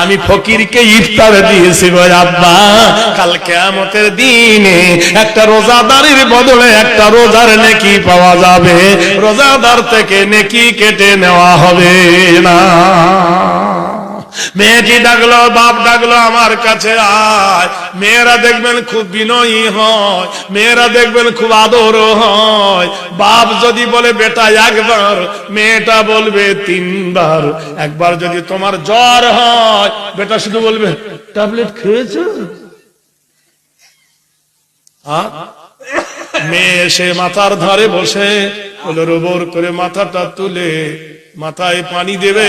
আমি ফকিরকে ইফতার দিয়েছি গো আব্বা। কাল কেয়ামতের দিনে একটা রোজাদারের বদলে একটা রোজার নেকি পাওয়া যাবে। রোজাদার থেকে নেকি কেটে নেওয়া হবে না। মেয়েটি ডাকলো, বাপ ডাকলো আমার কাছে আয়। মেয়েরা দেখবেন খুব বিনয়ী হয়, মেয়েরা দেখবেন খুব আদর হয়। বাপ যদি বলে, বেটা, একবার। মেয়েটা বলবে, তিনবার। একবার যদি তোমার জ্বর হয়, বেটা শুধু বলবে, ট্যাবলেট খেয়েছো? মেয়ে এসে মাথার ধারে বসে ওপর করে মাথাটা তুলে মাথায় পানি দেবে।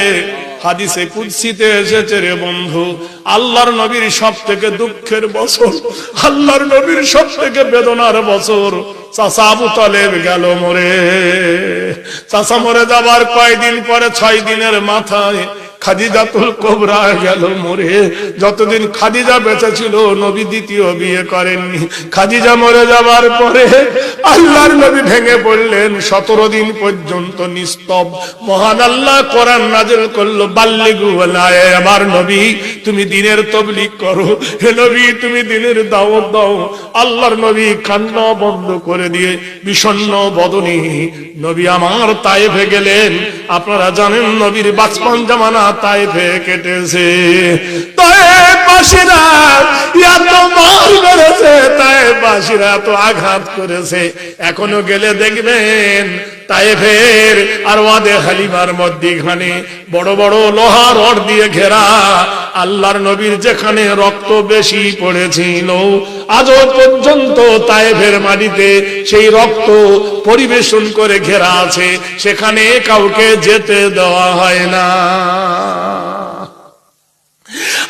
হাদিসে কুদ্সিতে এসেছে রে বন্ধু, আল্লাহর নবীর সব থেকে দুঃখের বছর, আল্লাহর নবীর সব থেকে বেদনার বছর। চাষা গেল মরে। মরে যাবার কয়দিন পরে ছয় দিনের মাথায় খাদিজাতুল কোবরা গেল মরে। যতদিন খাদিজা বেঁচে ছিল, নবী দ্বিতীয় বিয়ে করেননি। খাদিজা মরে যাবার পরে আল্লাহর নবী ভেঙে পড়লেন, সতেরো দিন পর্যন্ত নিস্তব। মহান আল্লাহ কোরআন নাজেল করল, বাল্লিগু আমার নবী, তুমি দিনের তবলিক করো। হে নবী, তুমি দিনের দাওয়াত দাও। আল্লাহর নবী কান্না বন্ধ করে দিয়ে বিষণ্ণ বদনী। নবী আমার তাইফে গেলেন। আপনারা জানেন নবীর বাচপন জামানা তাইফে কেটেছে তয়ে এত তাইফবাসীরা এত আঘাত করেছে। এখনও গেলে দেখবেন তাইফের আর ওয়াদে হালিমার মধ্যখানে বড় বড় লোহা রড দিয়ে ঘেরা আল্লাহর নবীর যেখানে রক্ত বেশি পড়েছিল, আজও পর্যন্ত তাইফের মাটিতে সেই রক্ত পরিবেশন করে ঘেরা আছে। সেখানে কাউকে যেতে দেওয়া হয় না।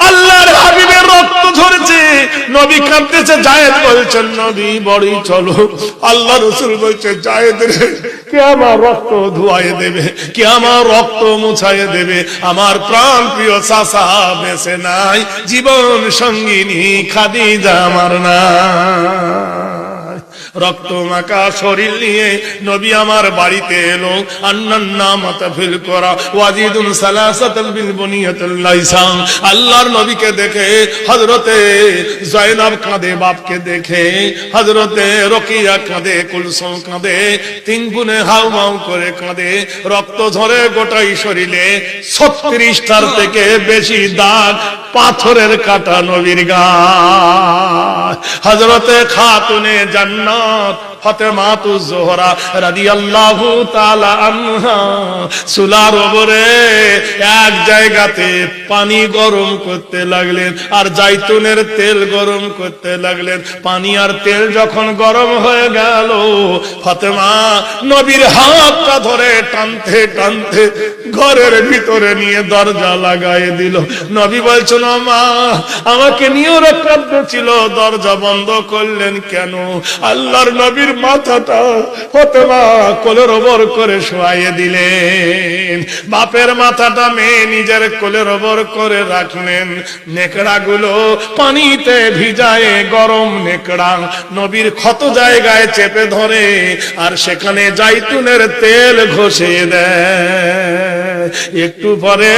আল্লাহর হাবিবের রক্ত ঝরছে নবী কাঁদতেছে, জায়েদ বলছেন, নবী, বড়ই চলো। আল্লাহ রসুল বলছে, জায়েদ রে, কে আমার রক্ত ধুয়ায় দেবে? কে আমার রক্ত মুছায় দেবে? আমার প্রাণ প্রিয় চাষা বেছে নাই। জীবন সঙ্গিনী খাদিজা আমার না রক্ত মাকা শরীর নিয়ে নবী আমার বাড়িতে এলো। করা। ওয়াজিদুন সালাসাতাল বিল বুনিয়াতুল লাইসাম আল্লাহর নবীকে দেখে হযরতে জয়নাব কাঁদে, বাপকে দেখে হযরতে রকিয়া কাঁদে, কুলসুম কাঁদে, তিন গুণে করে কাঁদে। রক্ত ঝরে গোটাই শরীরে ছত্রিশটার থেকে বেশি দাগ পাথরের কাটা নবীর গা। হজরতে খাতুনে জান্নাত Allah ফাতেমাতু জোহরা রাদিয়াল্লাহু তাআলা আনহা। সুলার ওপরে এক জায়গাতে পানি গরম করতে লাগলেন আর জাইতুনের তেল গরম করতে লাগলেন। পানি আর তেল যখন গরম হয়ে গেল, ফাতেমা নবীর হাতটা ধরে টানতে টানতে ঘরের ভিতরে নিয়ে দরজা লাগাই দিল। নবী বলছিল মা, আমাকে নিয়েও রক্তাব্দ ছিল, দরজা বন্ধ করলেন কেন? আল্লাহর নবীর মাথাটা ফতেমা কোলের ওপর করে শোয়াইয়ে দিলেন। বাপের মাথাটা মেয়ে নিজের কোলের ওপর করে রাখলেন। নেকড়া গুলো পানিতে ভিজায় গরম নেকড়া নবীর ক্ষত জায়গায় চেপে ধরে আর সেখানে জাইতুনের তেল ঘষে দেয়। একটু পরে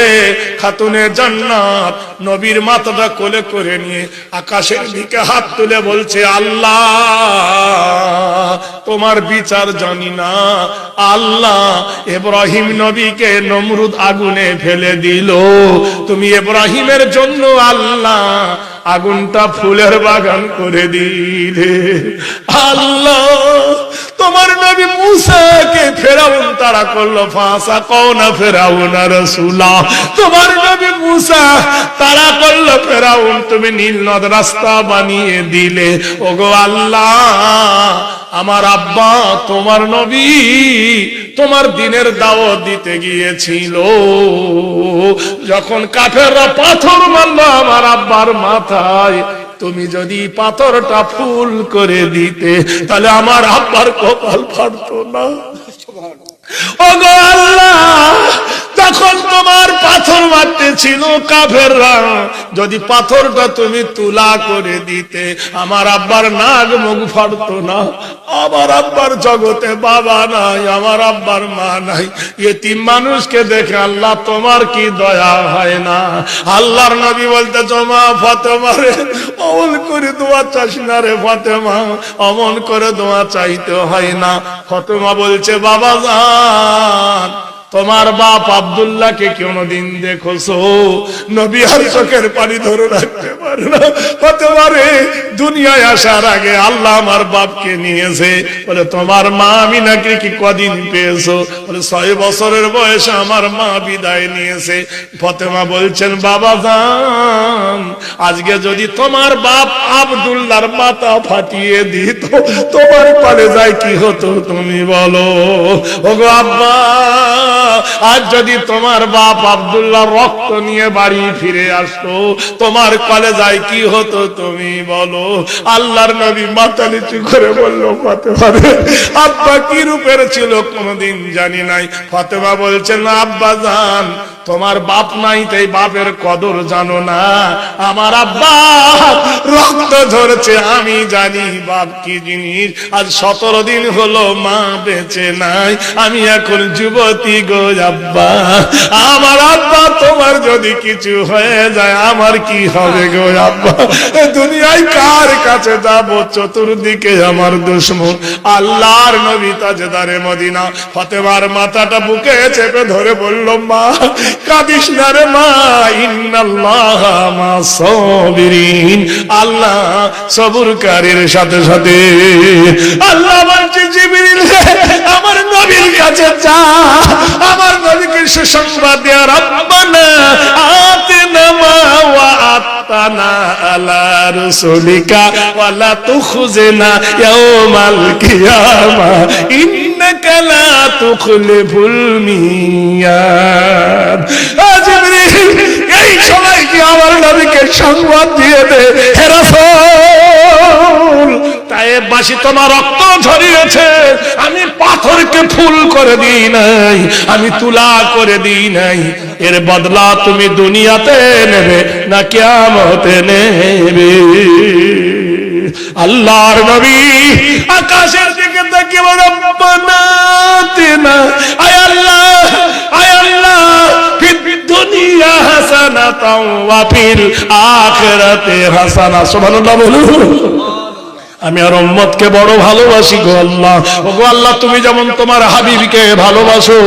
খাতুনে জান্নাত নবীর মাথাটা কোলে করে নিয়ে আকাশের দিকে হাত তুলে বলছে, আল্লাহ, তোমার বিচার জানি না। আল্লাহ এব্রাহিম নবীকে নমরুদ আগুনে ফেলে দিল। তুমি এব্রাহিমের জন্য আল্লাহ আগুনটা ফুলের বাগান করে দিলে। আল্লাহ তোমার নবী মুসাকে ফেরাউন তারা করল, ফাঁসা কওনা ফেরাউন রসুলা তোমার নবী মুসা তারা করল, ফেরাউন, তুমি নীল নদ রাস্তা বানিয়ে দিলে। ওগো আল্লাহ, আমার আব্বা তোমার নবী তোমার দিনের দাওয়াত দিতে গিয়েছিল। যখন কাফেররা পাথর মারল আমার আব্বার মাথায় তুমি যদি পাথরটা ফুল করে দিতে তাহলে আমার আব্বার কপাল ফাটতো না। বলছিল কাফেররা। যদি পাথরটা তুমি তুলা করে দিতে, আমার আব্বার নাগ মুখ ফাড়তো না। আমার আব্বার জগতে বাবা নাই, আমার আব্বার মা নাই। এতিম মানুষকে দেখে আল্লাহ তোমার কি দয়া হয় না? আল্লাহর নবী বলতে জমা ফাতেমারে অমন করে দোয়া চাস না রে ফাতেমা। অমন করে দোয়া চাইতে হয় না। ফাতেমা বলছে, বাবা যান তোমার বাপ আবদুল্লাহকে কোনদিন দেখোছো নবী আর চোখের পানি ধরে রাখতে পারে না। ফাতেমারে দুনিয়ায় আসার আগে আল্লাহ আমার বাপকে নিয়েছে। বলে, তোমার মা আমি নাকি কি কদিন পেয়েছ? বলে, ছয় বছরের বয়সে আমার মা বিদায় নিয়েছে। ফতেমা বলছেন, বাবা যান আজকে যদি তোমার বাপ আবদুল্লাহর মাথা ফাটিয়ে দিত, তোমার পালে যায় কি হতো তুমি বলো? ওগো আব্বা, আজ যদি তোমার বাপ আবদুল্লাহ রক্ত নিয়ে বাড়ি ফিরে আসতো, তোমার কলেজায় কি হতো তুমি বলো? আল্লাহর নবী মাথা নিচু করে বলল আব্বা কি রূপের ছিল কোনদিন জানি নাই। ফাতেমা বলছেন আব্বা জান, তোমার বাপ নাই, তাই বাপের কদর জানো না। আমার আব্বা রক্ত ঝরছে আমি জানি বাপ কি জিনিস। আজ সতেরো দিন হলো মা বেঁচে নাই, আমি এখন যুবতী গো আব্বা। আমার আব্বা, তোমার যদি কিছু হয়ে যায়, আমার কি হবে গো আব্বা? দুনিয়ায় কার কাছে যাব, চতুর্দিকে আমার দুশ্মন। আল্লাহর নবী তাজেদারে মদিনা। ফতেমার মাথাটা বুকে চেপে ধরে বলল, মা, কাঁদিস না রে মা, ইন্নাল্লাহ মা সাবিরিন। আল্লাহ সবুরকারীর সাথে সাথে, আল্লাহ বলছে, জিবরিল আমার নবীর কাছে যা। আমার নবীকে সুসংবাদ দেয়া, রব্বানা আতিনা মা ওয়াআতানা আলা রাসূলিকা। ওয়ালা তুখজিনা ইয়াউমাল কিয়ামা, ইন্নাকা লা তুখলিফুল মিয়াদ। আ জিবরিল, এই সময় কি আমার নবীকে সংবাদ দিয়ে দে বাসী, তোমার রক্ত ঝরিয়েছে। আমি পাথরকে ফুল করে দিই নাই, আমি তুলা করে দিই নাই। এর বদলা তুমি দুনিয়াতে নেবে না কেমতে নেবে। আল্লাহর নবী আকাশের দিকে তাকিয়ে রব্বানা আতিনা আয় আল্লাহ আয় আল্লাহ দুনিয়া হাসানাতাও হাসানা। সুবহানাল্লাহ বলুন। আমি আর উম্মতকে বড় ভালোবাসি গো আল্লাহ। ও গো আল্লাহ, তুমি যেমন তোমার হাবিবকে ভালোবাসো,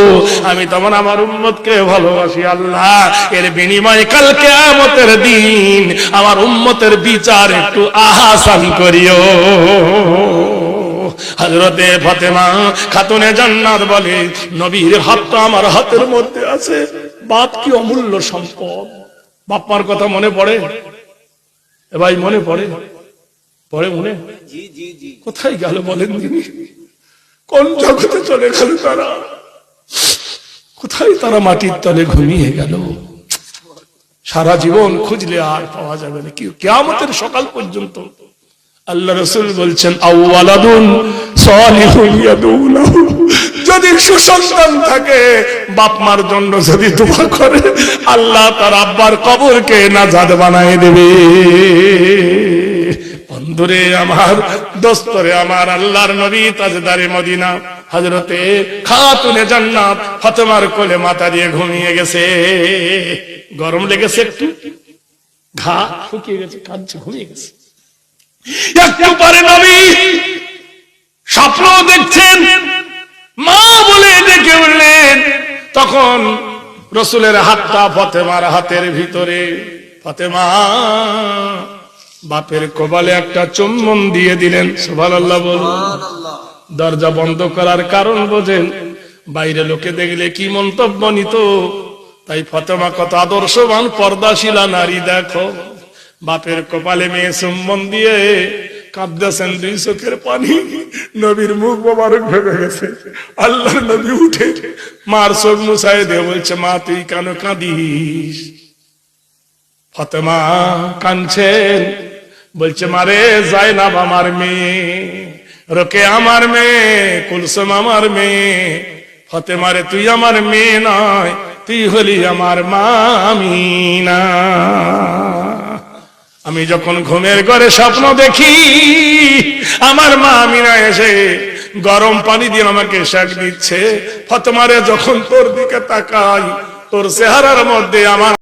আমি তেমন আমার উম্মতকে ভালোবাসি আল্লাহ। এর বিনিময়ে কাল কিয়ামতের দিন আমার উম্মতের বিচার একটু আহাসান করিও। হজরতে ফাতেমা খাতুনে জান্নাত বলে, নবীর হাতটা আমার হাতের মধ্যে আছে, বাপ কি অমূল্য সম্পদ? বাপ্পার কথা মনে পড়ে? এ ভাই, মনে পড়ে? পড়ে মনে কোথায় গেল বলেন তিনি? কোন জগতে চলে গেল তারা? কোথায় তারা মাটির তলে ঘুমিয়ে গেল? সারা জীবন খুঁজলে আর পাওয়া যাবে না। কি কেয়ামতের সকাল পর্যন্ত আল্লাহ রসুল বলছেন যদি সুসন্তান থাকে বাপ মার জন্য যদি দোয়া করে আল্লাহ তার আব্বার কবরকে নাজাদ বানায় দেবে। বন্ধুরে আমার, দোস্তরে আমার আল্লাহর নবী তাজদারে মদিনা হজরতে খাতুনে জান্নাত ফাতেমার কোলে মাথা দিয়ে ঘুমিয়ে গেছে। গরম লেগেছে একটু, ঘা শুকিয়ে গেছে, কাঁদছে, ঘুমিয়ে গেছে। একটু পরে নবী স্বপ্ন দেখছেন, মা বলে ডেকে উঠলেন। তখন রসুলের হাতটা ফতেমার হাতের ভিতরে, ফতেমা বাপের কপালে একটা চুম্বন দিয়ে দিলেন। সুভান আল্লাহ বলুন দরজা বন্ধ করার কারণ বোঝেন। বাইরে লোকে দেখলে কি মন্তব্য নিত? তাই ফতেমা কত আদর্শবান পর্দাশীলা নারী দেখো। বাপের কপালে মেয়ে চুম্বন দিয়ে কাঁদতেছেন দুই চোখের পানি। নবীর মুখ মোবারক ভেবে গেছে। আল্লাহ নবী উঠে মার চোখ মুছাই দিয়ে বলছে মা তুই কেন কাঁদিস? ফতেমা কানছেন বলছে, মারে জাইনাব আমার মেয়ে, রোকে আমার মেয়ে, কুলসুম আমার মেয়ে ফতেমারে তুই আমার মেয়ে নয়, তুই হলি আমার মামিনা আমি যখন ঘুমের ঘরে স্বপ্ন দেখি, আমার মা আমিনা এসে গরম পানি দিয়ে আমাকে শাক দিচ্ছে। ফতমারে যখন তোর দিকে তাকাই, তোর চেহারার মধ্যে আমার